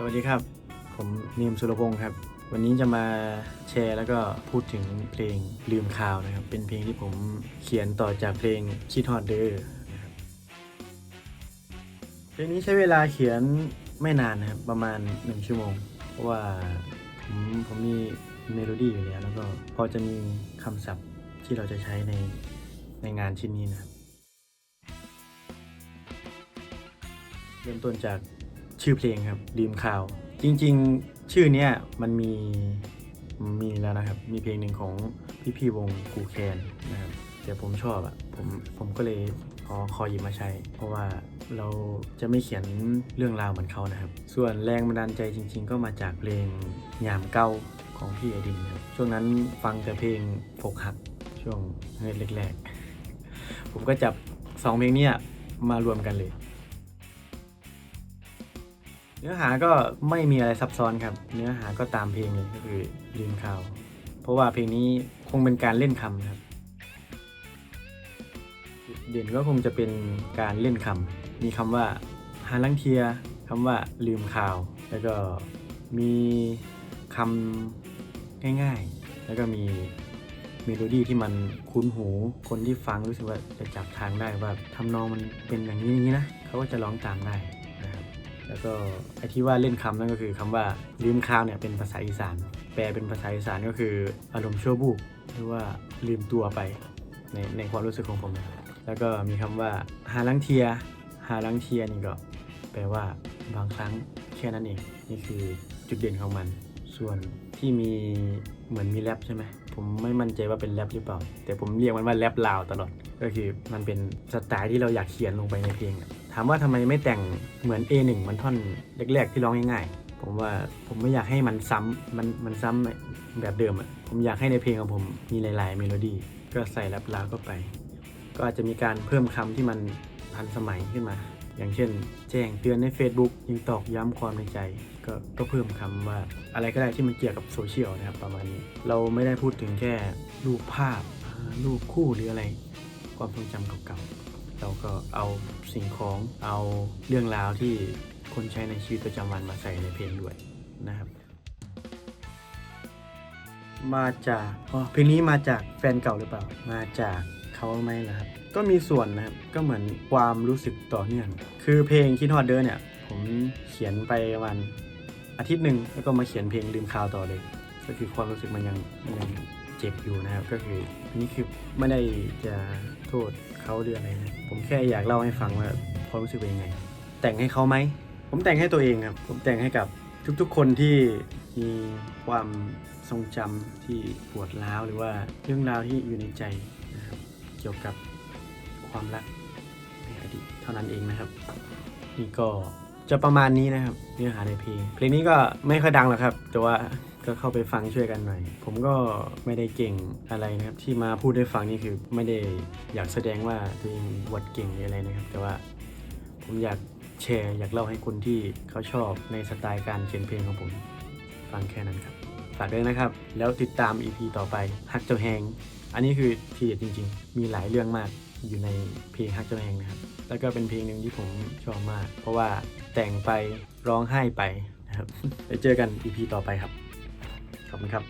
สวัสดีครับ ผมเนียมสุรพงศ์ครับ วันนี้จะมาแชร์แล้วก็พูดถึงเพลงลืมข่าวนะครับ เป็นเพลงที่ผมเขียนต่อจากเพลงคิดฮอดเดอร์เพลงนี้ใช้เวลาเขียนไม่นานนะครับ ประมาณ 1 ชั่วโมง เพราะว่าผมผมมีเมโลดี้อยู่แล้วแล้วก็พอจะมีคำศัพท์ที่เราจะใช้ในในงานชิ้นนี้นะครับ เริ่มต้นจาก ชื่อเพลงครับลืมข่าว จริงๆ ชื่อเนี้ยมันมีมีแล้วนะครับ มีเพลงหนึ่งของพี่พี่วงกูแคนนะครับแต่ผมชอบอะ่ะผมผมก็เลยขอขอหยิบมาใช้ เพราะว่าเราจะไม่เขียนเรื่องราวเหมือนเขานะครับ ส่วนแรงบันดาลใจจริง ๆ ก็มาจากเพลงยามเก้าของพี่อดินครับช่วงนั้นฟังแต่เพลงฝกหักช่วงแรกๆผมก็จับสองเพลงนี้มารวมกันเลย เนื้อหาก็ไม่มีอะไรซับซ้อนครับ เนื้อหาก็ตามเพลงเลยก็คือลืมข่าว เพราะว่าเพลงนี้คงเป็นการเล่นคำครับเด่นก็คงจะเป็นการเล่นคำมีคำว่าหาลังเทียคำว่าลืมข่าว แล้วก็มีคำง่ายๆ แล้วก็มีเมโลดี้ที่มันคุ้นหู คนที่ฟังรู้สึกว่าจะจับทางได้ว่าทำนองมันเป็นอย่างนี้นี้นะ เขาก็จะร้องตามได้ แล้วก็ไอที่ว่าเล่นคำนั่นก็คือคำว่าลืมข่าวเนี่ยเป็นภาษาอีสาน แปลเป็นภาษาอีสานก็คืออารมณ์ชั่วบูบหรือว่าลืมตัวไปในในความรู้สึกของผมนะแล้วก็มีคำว่าหาลังเทีย หาลังเทียนี่ก็แปลว่าบางครั้งแค่นั้นเองนี่คือจุดเด่นของมัน ส่วนที่มีเหมือนมีแรปใช่ไหมผมไม่มั่นใจว่าเป็นแรปหรือเปล่า แต่ผมเรียกมันว่าแรปลาวตลอด ก็คือมันเป็นสไตล์ที่เราอยากเขียนลงไปในเพลงามว่าทำไมไม่แต่งเหมือน A1 มันท่อนแรกๆที่ร้องง่ายๆ ผมว่าผมไม่อยากให้มันซ้ำมันมันซ้ำแบบเดิมอะผมอยากให้ในเพลงของผมมีหลายๆเมโลดี้ ก็ใส่แรปลาวเข้าไป ก็อาจจะมีการเพิ่มคำที่มันทันสมัยขึ้นมา อย่างเช่น แจ้งเตือนใน Facebook ยิงตอกย้ำความในใจ ก็ก็เพิ่มคำว่าอะไรก็ได้ที่มันเกี่ยวกับโซเชียลนะครับประมาณนี้ เราไม่ได้พูดถึงแค่รูปภาพรูปคู่หรืออะไร ความทรงจำเก่าๆ เราก็เอาสิ่งของเอาเรื่องราวที่คนใช้ในชีวิตประจำวันมาใส่ในเพลงด้วยนะครับ มาจากอ๋อเพลงนี้มาจากแฟนเก่าหรือเปล่า มาจากเขาไหมล่ะครับ ก็มีส่วนนะครับ ก็เหมือนความรู้สึกต่อเนื่อง คือเพลงคิดฮอดเดอร์เนี่ย ผมเขียนไปประมาณอาทิตย์หนึ่งแล้วก็มาเขียนเพลงลืมข่าวต่อเลย ก็คือความรู้สึกมันยังมันยัง เจ็บอยู่นะครับก็คือนี่คือไม่ได้จะโทษเขาหรืออะไรนะผมแค่อยากเล่าให้ฟังว่าความรู้สึกเป็นยังไง แต่งให้เขาไหม ผมแต่งให้ตัวเองครับ ผมแต่งให้กับทุกๆคนที่มีความทรงจำที่ปวดร้าวหรือว่าเรื่องราวที่อยู่ในใจนะครับเกี่ยวกับความรักในอดีตเท่านั้นเองนะครับนี่ก็จะประมาณนี้นะครับเนื้อหาในเพลงเพลงนี้ก็ไม่ค่อยดังหรอกครับ แต่ว่า ก็เข้าไปฟังช่วยกันหน่อย ผมก็ไม่ได้เก่งอะไรนะครับ ที่มาพูดให้ฟังนี่คือไม่ได้อยากแสดงว่าตัวเองวัดเก่งหรืออะไรนะครับ แต่ว่าผมอยากแชร์อยากเล่าให้คนที่เขาชอบในสไตล์การเขียนเพลงของผมฟังแค่นั้นครับ ฝากด้วยนะครับ แล้วติดตาม EP ต่อไปฮักเจ้าแหงอันนี้คือทีเด็ดจริง ๆ มีหลายเรื่องมากอยู่ในเพลงฮักเจ้าแหงนะครับแล้วก็เป็นเพลงหนึ่งที่ผมชอบมาก เพราะว่าแต่งไปร้องไห้ไปนะครับไปเจอกัน EP ต่อไปครับ ขอบคุณครับ